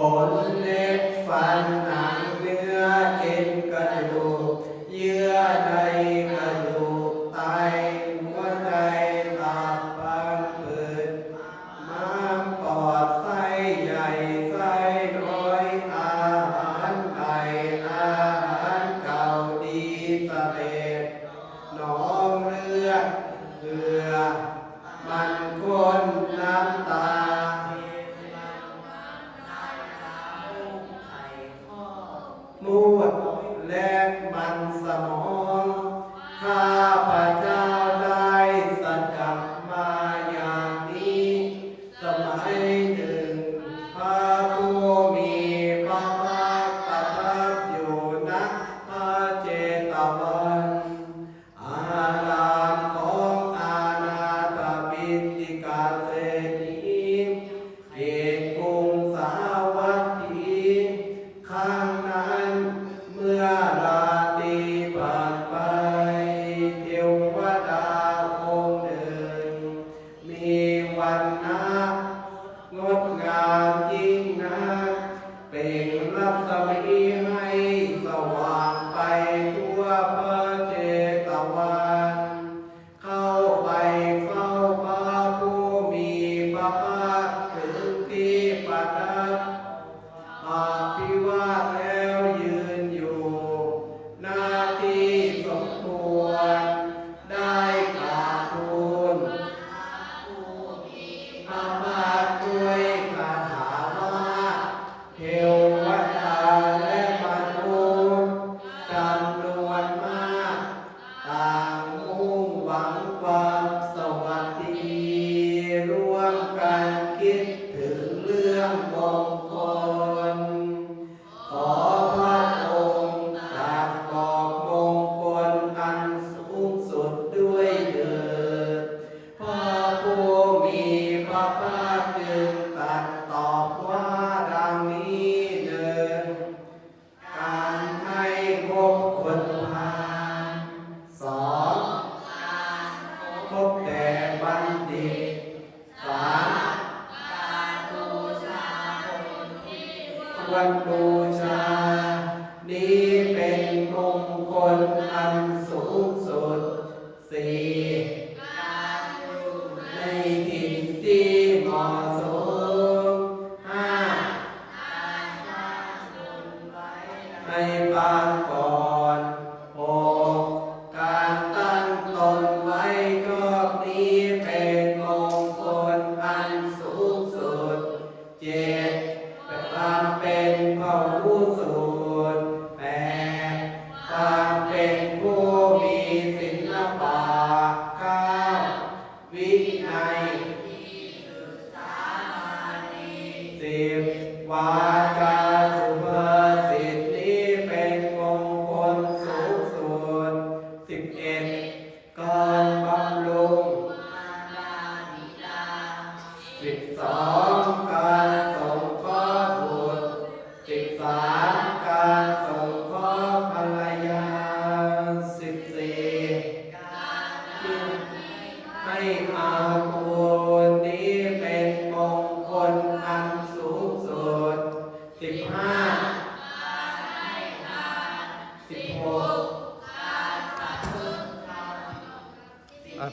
Hồn lễ phản mansamo สามการบูชานที่ควบูชา นี้เป็นมงคลอันสูงสุดสี่การอยู่ในถิ่นที่เหมาะสมห้าการงบุไว้ปาก่อ เจ็ดความเป็นของผู้สูญแปดความเป็นผู้มีศิลปะเก้าวิในัยสถาณีสิบวาจ Uh,